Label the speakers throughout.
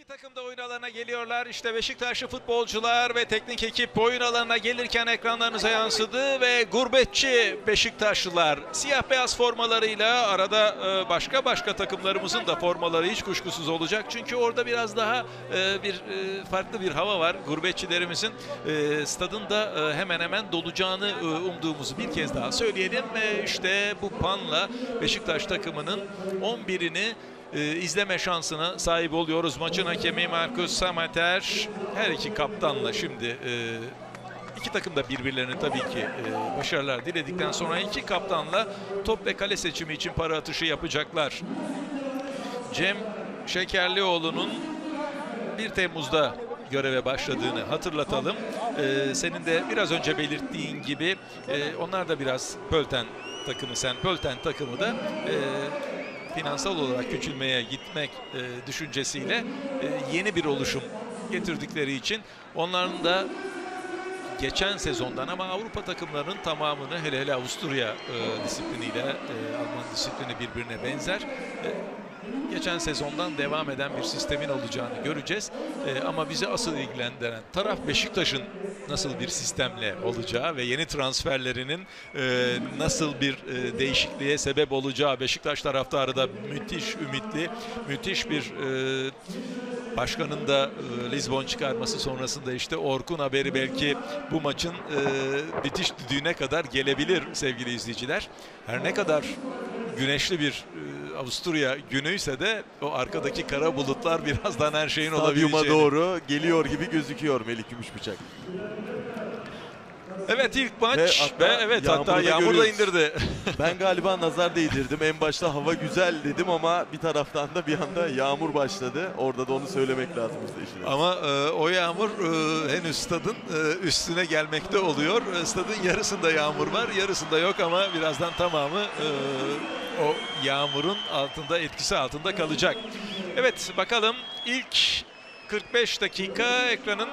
Speaker 1: İki takım da oyun alanına geliyorlar. İşte Beşiktaşlı futbolcular ve teknik ekip oyun alanına gelirken ekranlarınıza yansıdı ve gurbetçi Beşiktaşlılar siyah beyaz formalarıyla arada e, başka başka takımlarımızın da formaları hiç kuşkusuz olacak. Çünkü orada biraz daha e, bir e, farklı bir hava var. Gurbetçilerimizin stadın da hemen hemen dolacağını umduğumuzu bir kez daha söyleyelim. İşte bu panla Beşiktaş takımının 11'ini e, izleme şansına sahip oluyoruz. Maçın hakemi Markus Sameter her iki kaptanla şimdi e, iki takım da birbirlerine tabii ki e, başarılar diledikten sonra iki kaptanla top ve kale seçimi için para atışı yapacaklar. Cem Şekerlioğlu'nun 1 Temmuz'da göreve başladığını hatırlatalım. Ee, senin de biraz önce belirttiğin gibi e, onlar da biraz Pölten takımı, sen Pölten takımı da e, finansal olarak küçülmeye gitmek e, düşüncesiyle e, yeni bir oluşum getirdikleri için onların da geçen sezondan ama Avrupa takımlarının tamamını hele hele Avusturya e, disipliniyle e, Alman disiplini birbirine benzer. E, geçen sezondan devam eden bir sistemin olacağını göreceğiz. E, ama bizi asıl ilgilendiren taraf Beşiktaş'ın nasıl bir sistemle olacağı ve yeni transferlerinin e, nasıl bir e, değişikliğe sebep olacağı Beşiktaş taraftarı da müthiş ümitli, müthiş bir e, Başkanın da e, Lisbon çıkarması sonrasında işte Orkun haberi belki bu maçın e, bitiş düdüğüne kadar gelebilir sevgili izleyiciler. Her ne kadar güneşli bir e, Avusturya günüyse de o arkadaki kara bulutlar birazdan her şeyin
Speaker 2: Stadyuma
Speaker 1: olabileceğini.
Speaker 2: doğru geliyor gibi gözüküyor Melik Gümüşbıçak.
Speaker 1: Evet ilk maç
Speaker 2: Ve
Speaker 1: ve,
Speaker 2: hatta
Speaker 1: evet
Speaker 2: yağmuru
Speaker 1: hatta yağmur da indirdi.
Speaker 2: Ben galiba nazar değdirdim. En başta hava güzel dedim ama bir taraftan da bir anda yağmur başladı. Orada da onu söylemek lazım.
Speaker 1: Ama e, o yağmur e, henüz stadın e, üstüne gelmekte oluyor. E, stadın yarısında yağmur var, yarısında yok ama birazdan tamamı e, o yağmurun altında etkisi altında kalacak. Evet bakalım ilk 45 dakika ekranın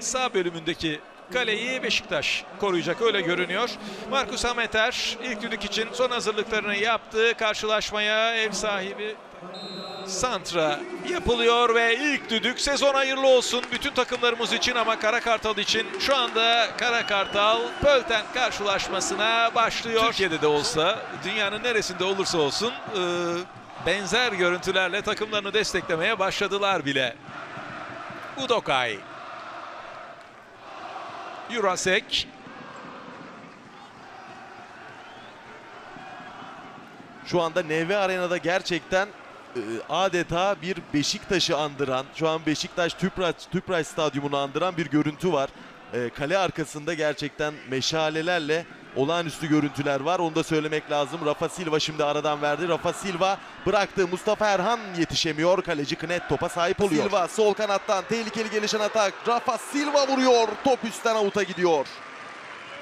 Speaker 1: sağ bölümündeki kaleyi Beşiktaş koruyacak öyle görünüyor. Markus Hameter ilk düdük için son hazırlıklarını yaptı. Karşılaşmaya ev sahibi Santra yapılıyor ve ilk düdük sezon hayırlı olsun bütün takımlarımız için ama Kara Kartal için şu anda Kara Kartal Pölten karşılaşmasına başlıyor. Türkiye'de de olsa dünyanın neresinde olursa olsun e, benzer görüntülerle takımlarını desteklemeye başladılar bile. Udokay. Jurasek.
Speaker 2: Şu anda NV Arena'da gerçekten adeta bir Beşiktaş'ı andıran, şu an Beşiktaş Tüpraş, Tüpraş Stadyumunu andıran bir görüntü var. E, kale arkasında gerçekten meşalelerle olağanüstü görüntüler var. Onu da söylemek lazım. Rafa Silva şimdi aradan verdi. Rafa Silva bıraktı. Mustafa Erhan yetişemiyor. Kaleci Knet topa sahip oluyor. Silva sol kanattan tehlikeli gelişen atak. Rafa Silva vuruyor. Top üstten avuta gidiyor.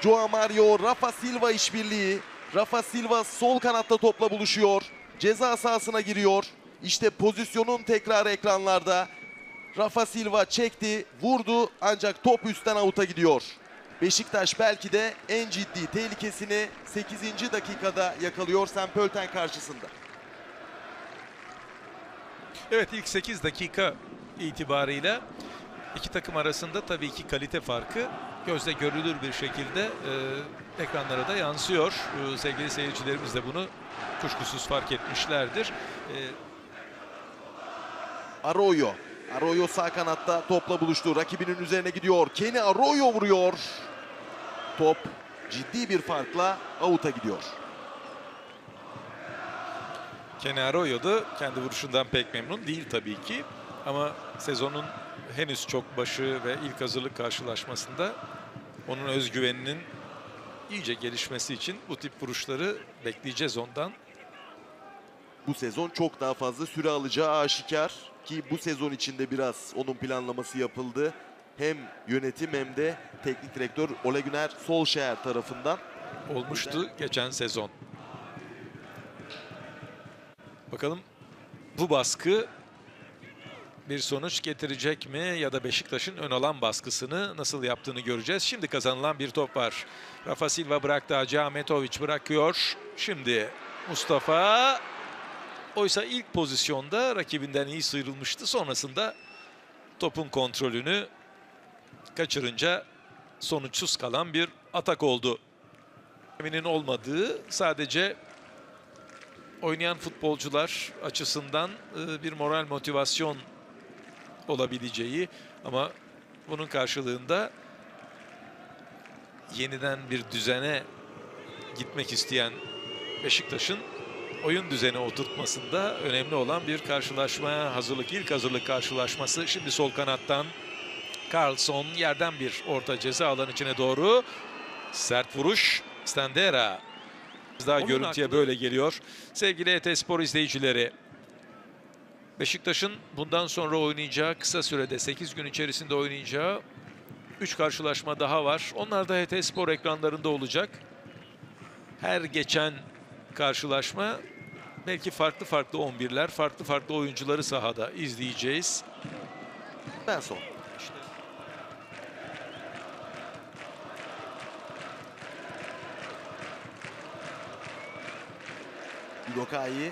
Speaker 2: Joao Mario, Rafa Silva işbirliği. Rafa Silva sol kanatta topla buluşuyor. Ceza sahasına giriyor. İşte pozisyonun tekrarı ekranlarda. Rafa Silva çekti, vurdu ancak top üstten avuta gidiyor. Beşiktaş belki de en ciddi tehlikesini 8. dakikada yakalıyor Sempölten karşısında.
Speaker 1: Evet ilk 8 dakika itibarıyla iki takım arasında tabii ki kalite farkı gözle görülür bir şekilde e, ekranlara da yansıyor. E, sevgili seyircilerimiz de bunu kuşkusuz fark etmişlerdir. E,
Speaker 2: Arroyo. Arroyo sağ kanatta topla buluştu. Rakibinin üzerine gidiyor. Kenny Arroyo vuruyor. Top ciddi bir farkla avuta gidiyor.
Speaker 1: Kenny Arroyo da kendi vuruşundan pek memnun değil tabii ki. Ama sezonun henüz çok başı ve ilk hazırlık karşılaşmasında onun özgüveninin iyice gelişmesi için bu tip vuruşları bekleyeceğiz ondan.
Speaker 2: Bu sezon çok daha fazla süre alacağı aşikar ki bu sezon içinde biraz onun planlaması yapıldı. Hem yönetim hem de teknik direktör Ole Günner Solskjaer tarafından.
Speaker 1: olmuştu geçen sezon. Bakalım bu baskı bir sonuç getirecek mi ya da Beşiktaş'ın ön alan baskısını nasıl yaptığını göreceğiz. Şimdi kazanılan bir top var. Rafa Silva bıraktı. Hacı bırakıyor. Şimdi Mustafa Oysa ilk pozisyonda rakibinden iyi sıyrılmıştı. Sonrasında topun kontrolünü kaçırınca sonuçsuz kalan bir atak oldu. Eminin olmadığı sadece oynayan futbolcular açısından e, bir moral motivasyon olabileceği ama bunun karşılığında yeniden bir düzene gitmek isteyen Beşiktaş'ın oyun düzeni oturtmasında önemli olan bir karşılaşmaya hazırlık, ilk hazırlık karşılaşması. Şimdi sol kanattan Carlson yerden bir orta ceza alan içine doğru. Sert vuruş. Stendera. Daha
Speaker 2: Onun
Speaker 1: görüntüye
Speaker 2: aklı-
Speaker 1: böyle geliyor. Sevgili ET Spor izleyicileri. Beşiktaş'ın bundan sonra oynayacağı kısa sürede 8 gün içerisinde oynayacağı 3 karşılaşma daha var. Onlar da HT Spor ekranlarında olacak. Her geçen karşılaşma belki farklı farklı 11'ler, farklı farklı oyuncuları sahada izleyeceğiz.
Speaker 2: Ben son. Yudokai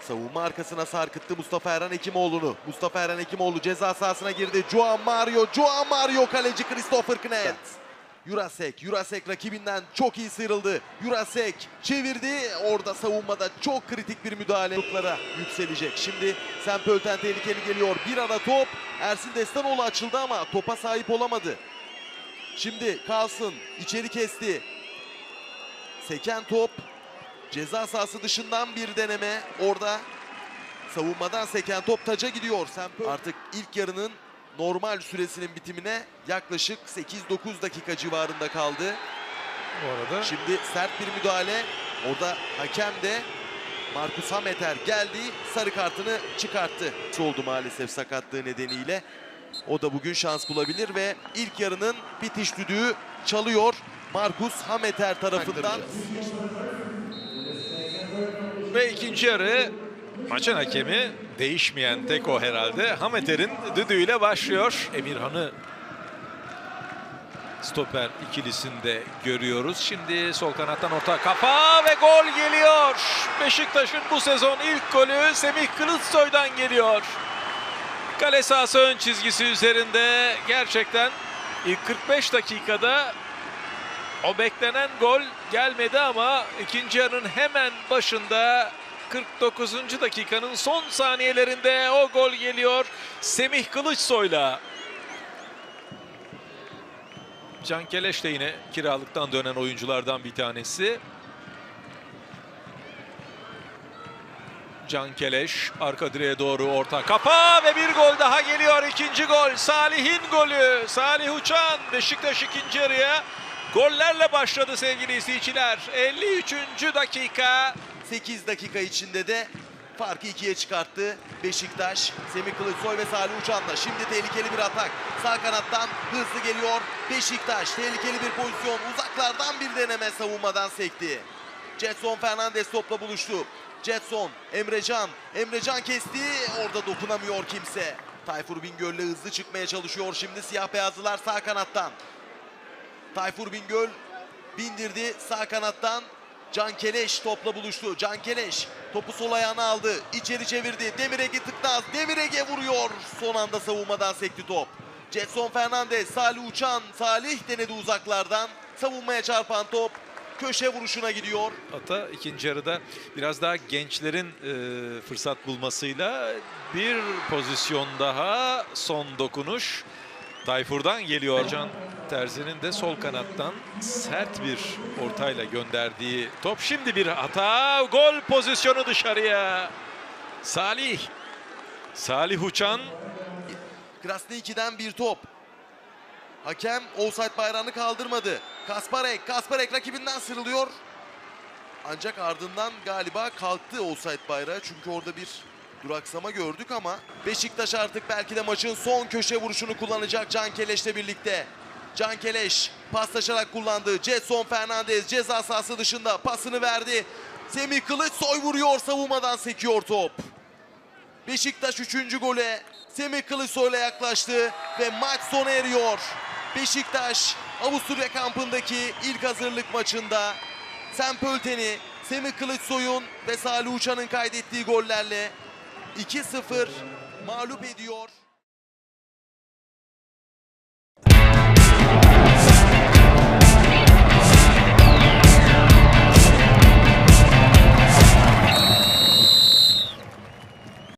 Speaker 2: savunma arkasına sarkıttı Mustafa Erhan Hekimoğlu'nu. Mustafa Erhan Hekimoğlu ceza sahasına girdi. Juan Mario, Juan Mario kaleci Christopher Knet. Jurasek, Jurasek rakibinden çok iyi sıyrıldı. Jurasek çevirdi. Orada savunmada çok kritik bir müdahale. Gruplara yükselecek. Şimdi Sempölten tehlikeli geliyor. Bir ara top. Ersin Destanoğlu açıldı ama topa sahip olamadı. Şimdi kalsın. içeri kesti. Seken top. Ceza sahası dışından bir deneme. Orada savunmadan seken top taca gidiyor. Sempö- Artık ilk yarının normal süresinin bitimine yaklaşık 8-9 dakika civarında kaldı.
Speaker 1: Bu arada
Speaker 2: Şimdi sert bir müdahale. Orada hakem de Markus Hameter geldi. Sarı kartını çıkarttı. Oldu maalesef sakatlığı nedeniyle. O da bugün şans bulabilir ve ilk yarının bitiş düdüğü çalıyor. Markus Hameter tarafından.
Speaker 1: ve ikinci yarı maçın hakemi değişmeyen tek o herhalde. Hameter'in düdüğüyle başlıyor. Emirhan'ı stoper ikilisinde görüyoruz. Şimdi sol kanattan orta kafa ve gol geliyor. Beşiktaş'ın bu sezon ilk golü Semih Kılıçsoy'dan geliyor. Kale sahası ön çizgisi üzerinde gerçekten ilk 45 dakikada o beklenen gol gelmedi ama ikinci yarının hemen başında 49. dakikanın son saniyelerinde o gol geliyor. Semih Kılıçsoy'la. Can Keleş de yine kiralıktan dönen oyunculardan bir tanesi. Can Keleş arka direğe doğru orta kafa ve bir gol daha geliyor. ikinci gol Salih'in golü. Salih Uçan Beşiktaş ikinci yarıya gollerle başladı sevgili izleyiciler. 53. dakika.
Speaker 2: 8 dakika içinde de farkı ikiye çıkarttı Beşiktaş. Semih Kılıçsoy ve Salih Uçan'la. Şimdi tehlikeli bir atak. Sağ kanattan hızlı geliyor Beşiktaş. Tehlikeli bir pozisyon. Uzaklardan bir deneme savunmadan sekti. Jetson Fernandez topla buluştu. Jetson, Emrecan. Emrecan kesti. Orada dokunamıyor kimse. Tayfur Bingöl'le hızlı çıkmaya çalışıyor şimdi siyah beyazlılar sağ kanattan. Tayfur Bingöl bindirdi sağ kanattan. Can Keleş topla buluştu. Can Keleş topu sol ayağına aldı. İçeri çevirdi. Demir Ege tıknaz. Demir Ege vuruyor. Son anda savunmadan sekti top. Jetson Fernandez, Salih Uçan. Salih denedi uzaklardan. Savunmaya çarpan top köşe vuruşuna gidiyor.
Speaker 1: Ata ikinci yarıda biraz daha gençlerin e, fırsat bulmasıyla bir pozisyon daha son dokunuş Tayfur'dan geliyor. Can Terzi'nin de sol kanattan sert bir ortayla gönderdiği top. Şimdi bir hata. Gol pozisyonu dışarıya. Salih. Salih Uçan
Speaker 2: Krasniki'den bir top. Hakem offside bayrağını kaldırmadı. Kasparek, Kasparek rakibinden sıyrılıyor. Ancak ardından galiba kalktı offside bayrağı. Çünkü orada bir duraksama gördük ama Beşiktaş artık belki de maçın son köşe vuruşunu kullanacak Can Keleş'le birlikte. Can Keleş paslaşarak kullandı. Jetson Fernandez ceza sahası dışında pasını verdi. Semih Kılıçsoy vuruyor savunmadan sekiyor top. Beşiktaş 3. gole Semih Kılıçsoy'la yaklaştı ve maç sona eriyor. Beşiktaş Avusturya kampındaki ilk hazırlık maçında Sempölten'i Semih Kılıçsoy'un ve Salih Uçan'ın kaydettiği gollerle 2-0 mağlup ediyor.